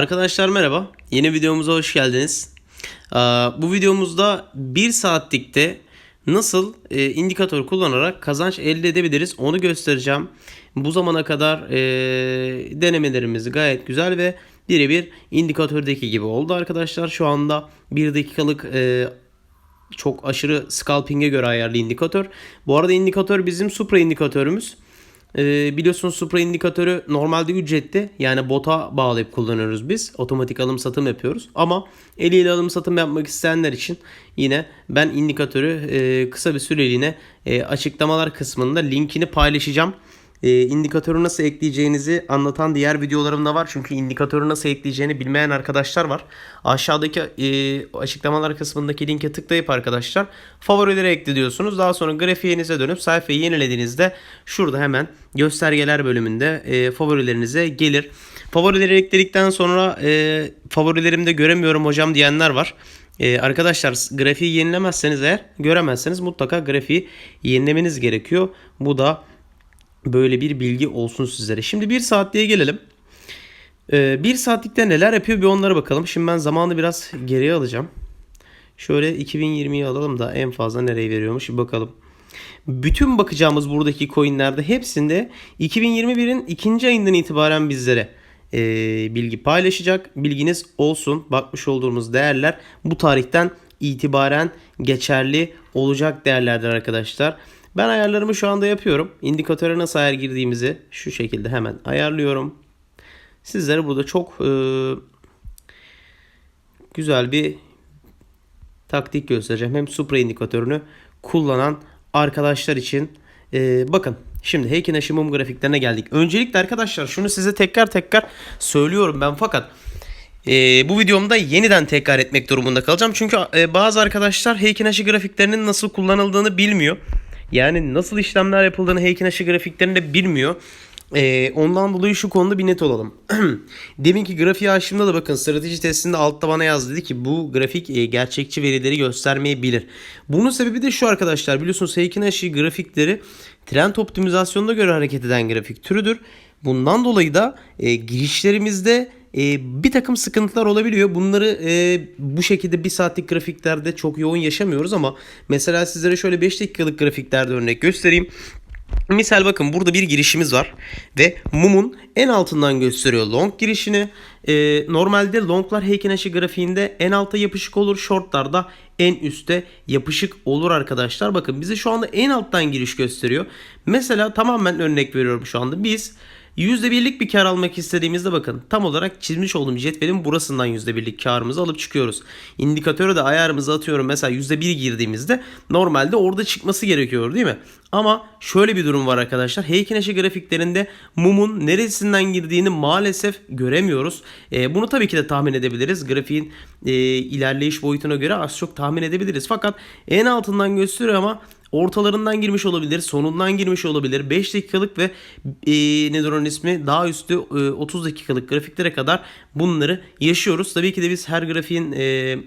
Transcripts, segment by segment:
Arkadaşlar merhaba. Yeni videomuza hoş geldiniz. Bu videomuzda 1 saatlikte nasıl e, indikatör kullanarak kazanç elde edebiliriz onu göstereceğim. Bu zamana kadar e, denemelerimiz gayet güzel ve birebir indikatördeki gibi oldu arkadaşlar. Şu anda 1 dakikalık e, çok aşırı scalping'e göre ayarlı indikatör. Bu arada indikatör bizim supra indikatörümüz. Ee, biliyorsunuz supra indikatörü normalde ücretli. Yani bota bağlayıp kullanıyoruz biz. Otomatik alım satım yapıyoruz. Ama eliyle alım satım yapmak isteyenler için yine ben indikatörü e, kısa bir süreliğine e, açıklamalar kısmında linkini paylaşacağım. E, indikatörü nasıl ekleyeceğinizi anlatan diğer videolarım da var. Çünkü indikatörü nasıl ekleyeceğini bilmeyen arkadaşlar var. Aşağıdaki e, açıklamalar kısmındaki linke tıklayıp arkadaşlar favorilere ekle diyorsunuz. Daha sonra grafiğinize dönüp sayfayı yenilediğinizde şurada hemen göstergeler bölümünde e, favorilerinize gelir. Favorileri ekledikten sonra e, favorilerimde göremiyorum hocam diyenler var. Ee, arkadaşlar grafiği yenilemezseniz eğer göremezseniz mutlaka grafiği yenilemeniz gerekiyor. Bu da böyle bir bilgi olsun sizlere. Şimdi bir saatliğe gelelim. Ee, bir saatlikte neler yapıyor bir onlara bakalım. Şimdi ben zamanı biraz geriye alacağım. Şöyle 2020'yi alalım da en fazla nereye veriyormuş bir bakalım. Bütün bakacağımız buradaki coinlerde hepsinde 2021'in ikinci ayından itibaren bizlere e, bilgi paylaşacak. Bilginiz olsun. Bakmış olduğumuz değerler bu tarihten itibaren geçerli olacak değerlerdir arkadaşlar. Ben ayarlarımı şu anda yapıyorum. İndikatöre nasıl ayar girdiğimizi şu şekilde hemen ayarlıyorum. Sizlere burada çok e, güzel bir taktik göstereceğim. Hem supra indikatörünü kullanan arkadaşlar için. E, bakın şimdi Heikin Aşı mum grafiklerine geldik. Öncelikle arkadaşlar şunu size tekrar tekrar söylüyorum ben fakat e, bu videomda yeniden tekrar etmek durumunda kalacağım. Çünkü e, bazı arkadaşlar Heikin Aşı grafiklerinin nasıl kullanıldığını bilmiyor. Yani nasıl işlemler yapıldığını Heikin Aşı grafiklerinde bilmiyor. Ee, ondan dolayı şu konuda bir net olalım. Deminki grafiği açtığımda da bakın strateji testinde altta bana yazdı dedi ki bu grafik e, gerçekçi verileri göstermeyebilir. Bunun sebebi de şu arkadaşlar biliyorsunuz Heikin Aşı grafikleri trend optimizasyonuna göre hareket eden grafik türüdür. Bundan dolayı da e, girişlerimizde e, bir takım sıkıntılar olabiliyor. Bunları e, bu şekilde bir saatlik grafiklerde çok yoğun yaşamıyoruz ama mesela sizlere şöyle 5 dakikalık grafiklerde örnek göstereyim. Misal bakın burada bir girişimiz var ve mumun en altından gösteriyor long girişini. Ee, normalde longlar Heikin Aşı grafiğinde en alta yapışık olur. Shortlarda en üstte yapışık olur arkadaşlar. Bakın bize şu anda en alttan giriş gösteriyor. Mesela tamamen örnek veriyorum şu anda. Biz %1'lik bir kar almak istediğimizde bakın tam olarak çizmiş olduğum cetvelin burasından %1'lik karımızı alıp çıkıyoruz. İndikatöre de ayarımızı atıyorum mesela %1 girdiğimizde normalde orada çıkması gerekiyor değil mi? Ama şöyle bir durum var arkadaşlar. Heikin Aşı grafiklerinde mumun neresinden girdiğini maalesef göremiyoruz. E, bunu tabii ki de tahmin edebiliriz. Grafiğin e, ilerleyiş boyutuna göre az çok tahmin edebiliriz. Fakat en altından gösteriyor ama ortalarından girmiş olabilir, sonundan girmiş olabilir. 5 dakikalık ve e, nedir onun ismi daha üstü e, 30 dakikalık grafiklere kadar bunları yaşıyoruz. Tabii ki de biz her grafiğin e,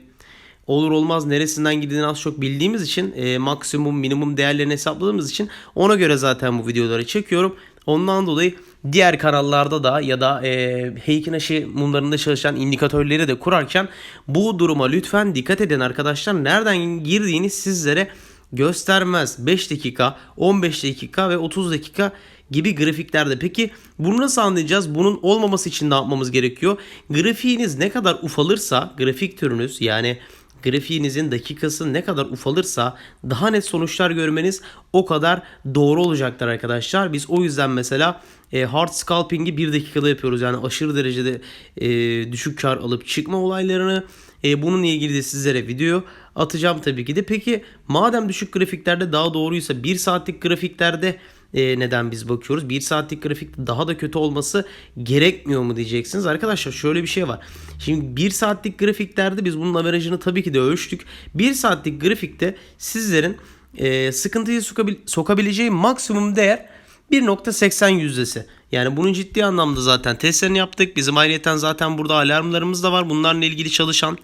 olur olmaz neresinden girdiğini az çok bildiğimiz için e, maksimum minimum değerlerini hesapladığımız için ona göre zaten bu videoları çekiyorum. Ondan dolayı diğer kanallarda da ya da e, Heikin aşı mumlarında çalışan indikatörleri de kurarken bu duruma lütfen dikkat edin arkadaşlar. Nereden girdiğini sizlere göstermez. 5 dakika, 15 dakika ve 30 dakika gibi grafiklerde. Peki bunu nasıl anlayacağız? Bunun olmaması için ne yapmamız gerekiyor? Grafiğiniz ne kadar ufalırsa, grafik türünüz yani grafiğinizin dakikası ne kadar ufalırsa daha net sonuçlar görmeniz o kadar doğru olacaktır arkadaşlar. Biz o yüzden mesela e, hard scalping'i 1 dakikada yapıyoruz. Yani aşırı derecede e, düşük kar alıp çıkma olaylarını e, bununla ilgili de sizlere video atacağım tabii ki de. Peki madem düşük grafiklerde daha doğruysa 1 saatlik grafiklerde e, neden biz bakıyoruz? 1 saatlik grafikte daha da kötü olması gerekmiyor mu diyeceksiniz. Arkadaşlar şöyle bir şey var. Şimdi 1 saatlik grafiklerde biz bunun averajını tabii ki de ölçtük. 1 saatlik grafikte sizlerin e, sıkıntıyı sokabil sokabileceği maksimum değer 1.80 yüzdesi. Yani bunun ciddi anlamda zaten testlerini yaptık. Bizim ayrıyeten zaten burada alarmlarımız da var. Bunlarla ilgili çalışan,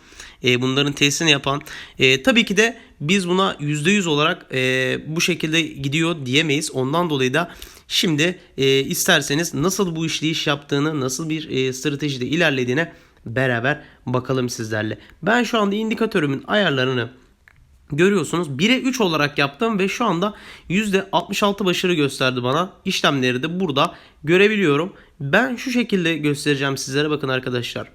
e, bunların testini yapan. E, tabii ki de biz buna %100 olarak e, bu şekilde gidiyor diyemeyiz. Ondan dolayı da şimdi e, isterseniz nasıl bu işleyiş yaptığını, nasıl bir e, stratejide ilerlediğine beraber bakalım sizlerle. Ben şu anda indikatörümün ayarlarını görüyorsunuz. 1'e 3 olarak yaptım ve şu anda %66 başarı gösterdi bana. İşlemleri de burada görebiliyorum. Ben şu şekilde göstereceğim sizlere bakın arkadaşlar.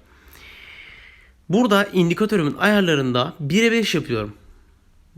Burada indikatörümün ayarlarında 1'e 5 yapıyorum.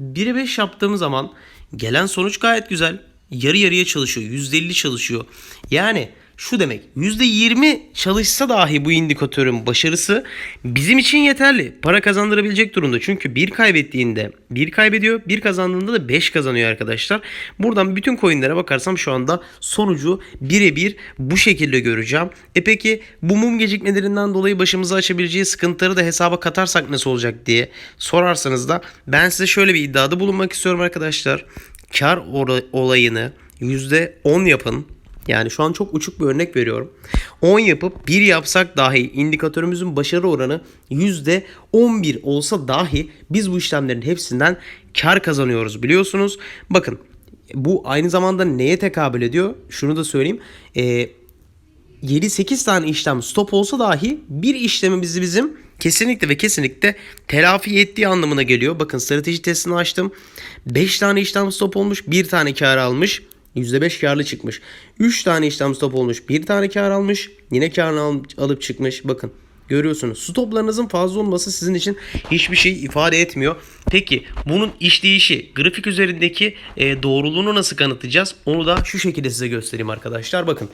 1'e 5 yaptığım zaman gelen sonuç gayet güzel. Yarı yarıya çalışıyor. %50 çalışıyor. Yani şu demek %20 çalışsa dahi bu indikatörün başarısı bizim için yeterli. Para kazandırabilecek durumda. Çünkü bir kaybettiğinde bir kaybediyor. Bir kazandığında da 5 kazanıyor arkadaşlar. Buradan bütün coinlere bakarsam şu anda sonucu birebir bu şekilde göreceğim. E peki bu mum gecikmelerinden dolayı başımıza açabileceği sıkıntıları da hesaba katarsak nasıl olacak diye sorarsanız da ben size şöyle bir iddiada bulunmak istiyorum arkadaşlar. Kar olayını %10 yapın. Yani şu an çok uçuk bir örnek veriyorum. 10 yapıp 1 yapsak dahi indikatörümüzün başarı oranı %11 olsa dahi biz bu işlemlerin hepsinden kar kazanıyoruz biliyorsunuz. Bakın bu aynı zamanda neye tekabül ediyor? Şunu da söyleyeyim. Ee, 7-8 tane işlem stop olsa dahi bir işlemimizi bizim kesinlikle ve kesinlikle telafi ettiği anlamına geliyor. Bakın strateji testini açtım. 5 tane işlem stop olmuş, 1 tane kar almış. %5 karlı çıkmış. 3 tane işlem stop olmuş. 1 tane kar almış. Yine karını al, alıp çıkmış. Bakın görüyorsunuz. Stoplarınızın fazla olması sizin için hiçbir şey ifade etmiyor. Peki bunun işleyişi grafik üzerindeki e, doğruluğunu nasıl kanıtlayacağız? Onu da şu şekilde size göstereyim arkadaşlar. Bakın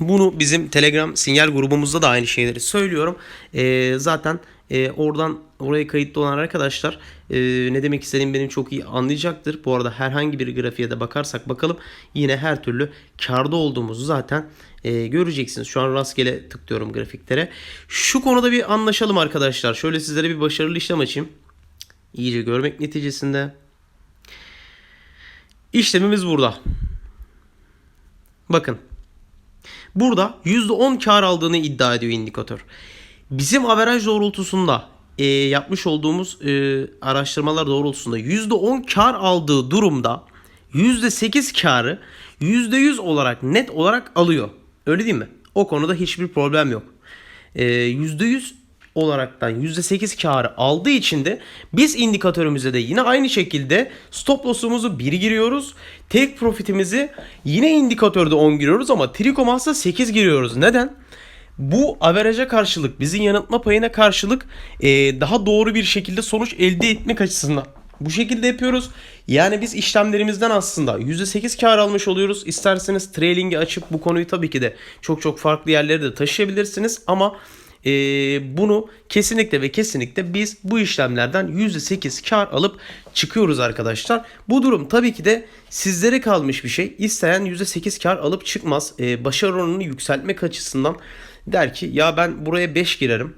bunu bizim Telegram sinyal grubumuzda da aynı şeyleri söylüyorum. E, zaten e, oradan oraya kayıtlı olan arkadaşlar e, ne demek istediğimi benim çok iyi anlayacaktır. Bu arada herhangi bir grafiğe de bakarsak bakalım yine her türlü karda olduğumuzu zaten e, göreceksiniz. Şu an rastgele tıklıyorum grafiklere. Şu konuda bir anlaşalım arkadaşlar. Şöyle sizlere bir başarılı işlem açayım. İyice görmek neticesinde. İşlemimiz burada. Bakın. Burada %10 kar aldığını iddia ediyor indikatör. Bizim averaj doğrultusunda e, yapmış olduğumuz e, araştırmalar doğrultusunda %10 kar aldığı durumda %8 karı %100 olarak net olarak alıyor. Öyle değil mi? O konuda hiçbir problem yok. E, %100 olaraktan %8 karı aldığı için de biz indikatörümüze de yine aynı şekilde stop loss'umuzu 1 giriyoruz. Tek profitimizi yine indikatörde 10 giriyoruz ama Tricomas'ta 8 giriyoruz. Neden? Bu averaja karşılık, bizim yanıltma payına karşılık e, daha doğru bir şekilde sonuç elde etmek açısından. Bu şekilde yapıyoruz. Yani biz işlemlerimizden aslında %8 kar almış oluyoruz. İsterseniz trailing'i açıp bu konuyu tabii ki de çok çok farklı yerlere de taşıyabilirsiniz. Ama e, bunu kesinlikle ve kesinlikle biz bu işlemlerden %8 kar alıp çıkıyoruz arkadaşlar. Bu durum tabii ki de sizlere kalmış bir şey. İsteyen %8 kar alıp çıkmaz. E, başarı oranını yükseltmek açısından der ki ya ben buraya 5 girerim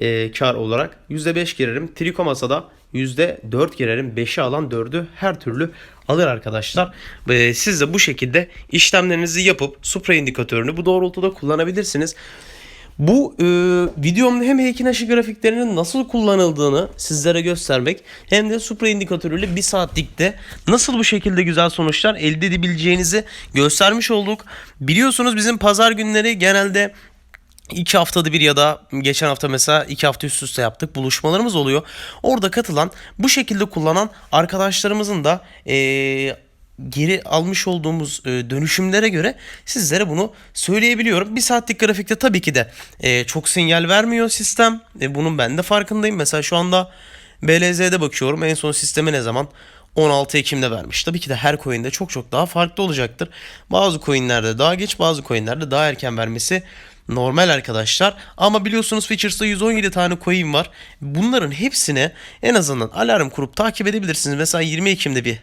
e, kar olarak. %5 girerim. Triko masada %4 girerim. 5'i alan 4'ü her türlü alır arkadaşlar. E, siz de bu şekilde işlemlerinizi yapıp Supra indikatörünü bu doğrultuda kullanabilirsiniz. Bu e, videomda hem Heikinashi grafiklerinin nasıl kullanıldığını sizlere göstermek hem de Supra indikatörüyle bir saatlikte nasıl bu şekilde güzel sonuçlar elde edebileceğinizi göstermiş olduk. Biliyorsunuz bizim pazar günleri genelde iki haftada bir ya da geçen hafta mesela iki hafta üst üste yaptık buluşmalarımız oluyor. Orada katılan bu şekilde kullanan arkadaşlarımızın da ee, geri almış olduğumuz e, dönüşümlere göre sizlere bunu söyleyebiliyorum. Bir saatlik grafikte tabii ki de e, çok sinyal vermiyor sistem. E, bunun ben de farkındayım. Mesela şu anda BLZ'de bakıyorum. En son sisteme ne zaman? 16 Ekim'de vermiş. Tabii ki de her coin'de çok çok daha farklı olacaktır. Bazı coin'lerde daha geç, bazı coin'lerde daha erken vermesi normal arkadaşlar. Ama biliyorsunuz Features'ta 117 tane coin var. Bunların hepsine en azından alarm kurup takip edebilirsiniz. Mesela 20 Ekim'de bir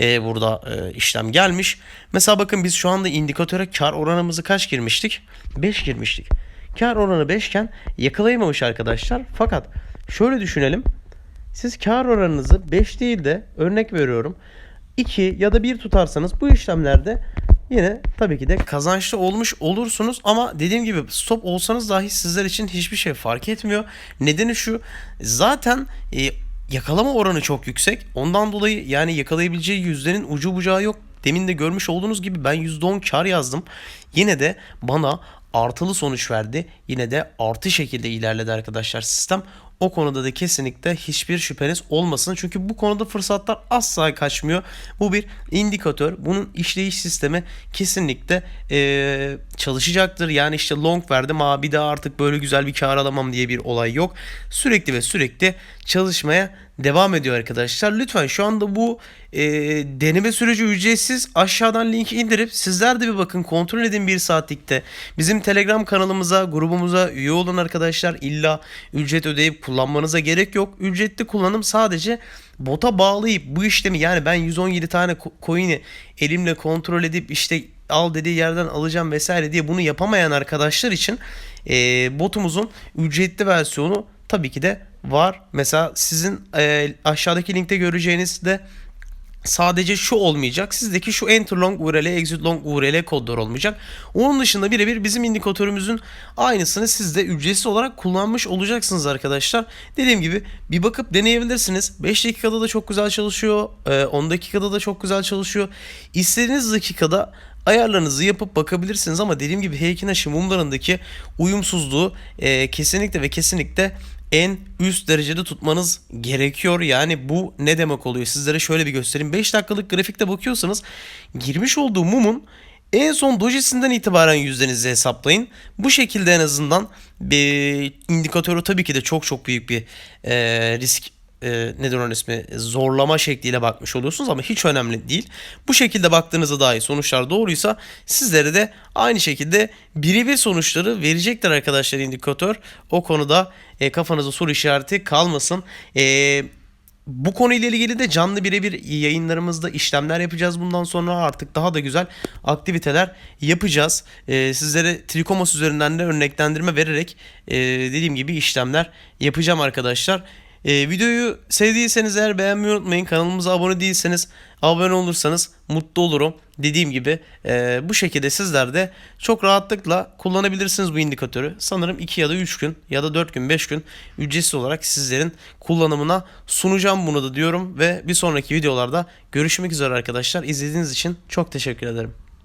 e, burada e, işlem gelmiş. Mesela bakın biz şu anda indikatöre kar oranımızı kaç girmiştik? 5 girmiştik. Kar oranı 5 iken yakalayamamış arkadaşlar. Fakat şöyle düşünelim. Siz kar oranınızı 5 değil de örnek veriyorum 2 ya da 1 tutarsanız bu işlemlerde yine tabii ki de kazançlı olmuş olursunuz ama dediğim gibi stop olsanız dahi sizler için hiçbir şey fark etmiyor. Nedeni şu zaten e, yakalama oranı çok yüksek. Ondan dolayı yani yakalayabileceği yüzlerin ucu bucağı yok. Demin de görmüş olduğunuz gibi ben %10 kar yazdım. Yine de bana artılı sonuç verdi. Yine de artı şekilde ilerledi arkadaşlar sistem. O konuda da kesinlikle hiçbir şüpheniz olmasın. Çünkü bu konuda fırsatlar asla kaçmıyor. Bu bir indikatör. Bunun işleyiş sistemi kesinlikle eee, çalışacaktır. Yani işte long verdim ama bir daha artık böyle güzel bir kar alamam diye bir olay yok. Sürekli ve sürekli çalışmaya devam ediyor arkadaşlar. Lütfen şu anda bu e, deneme süreci ücretsiz. Aşağıdan linki indirip sizler de bir bakın kontrol edin bir saatlikte. Bizim Telegram kanalımıza, grubumuza üye olun arkadaşlar. İlla ücret ödeyip kullanmanıza gerek yok. Ücretli kullanım sadece bota bağlayıp bu işlemi yani ben 117 tane coin'i elimle kontrol edip işte al dediği yerden alacağım vesaire diye bunu yapamayan arkadaşlar için e, botumuzun ücretli versiyonu tabii ki de var. Mesela sizin e, aşağıdaki linkte göreceğiniz de sadece şu olmayacak. Sizdeki şu enter long URL, exit long URL kodları olmayacak. Onun dışında birebir bizim indikatörümüzün aynısını siz de ücretsiz olarak kullanmış olacaksınız arkadaşlar. Dediğim gibi bir bakıp deneyebilirsiniz. 5 dakikada da çok güzel çalışıyor. e, 10 dakikada da çok güzel çalışıyor. İstediğiniz dakikada ayarlarınızı yapıp bakabilirsiniz ama dediğim gibi Heikinashi mumlarındaki uyumsuzluğu e, kesinlikle ve kesinlikle en üst derecede tutmanız gerekiyor. Yani bu ne demek oluyor? Sizlere şöyle bir göstereyim. 5 dakikalık grafikte bakıyorsanız girmiş olduğu mumun en son dojisinden itibaren yüzdenizi hesaplayın. Bu şekilde en azından bir indikatörü tabii ki de çok çok büyük bir e, risk e, nedir onun ismi zorlama şekliyle bakmış oluyorsunuz ama hiç önemli değil. Bu şekilde baktığınızda dahi sonuçlar doğruysa sizlere de aynı şekilde birebir sonuçları verecektir arkadaşlar indikatör. O konuda e, kafanızda soru işareti kalmasın. E, bu konuyla ilgili de canlı birebir yayınlarımızda işlemler yapacağız. Bundan sonra artık daha da güzel aktiviteler yapacağız. Ee, sizlere Trikomos üzerinden de örneklendirme vererek e, dediğim gibi işlemler yapacağım arkadaşlar. Ee, videoyu sevdiyseniz eğer beğenmeyi unutmayın. Kanalımıza abone değilseniz abone olursanız mutlu olurum. Dediğim gibi e, bu şekilde sizler de çok rahatlıkla kullanabilirsiniz bu indikatörü. Sanırım 2 ya da 3 gün ya da 4 gün 5 gün ücretsiz olarak sizlerin kullanımına sunacağım bunu da diyorum. Ve bir sonraki videolarda görüşmek üzere arkadaşlar. İzlediğiniz için çok teşekkür ederim.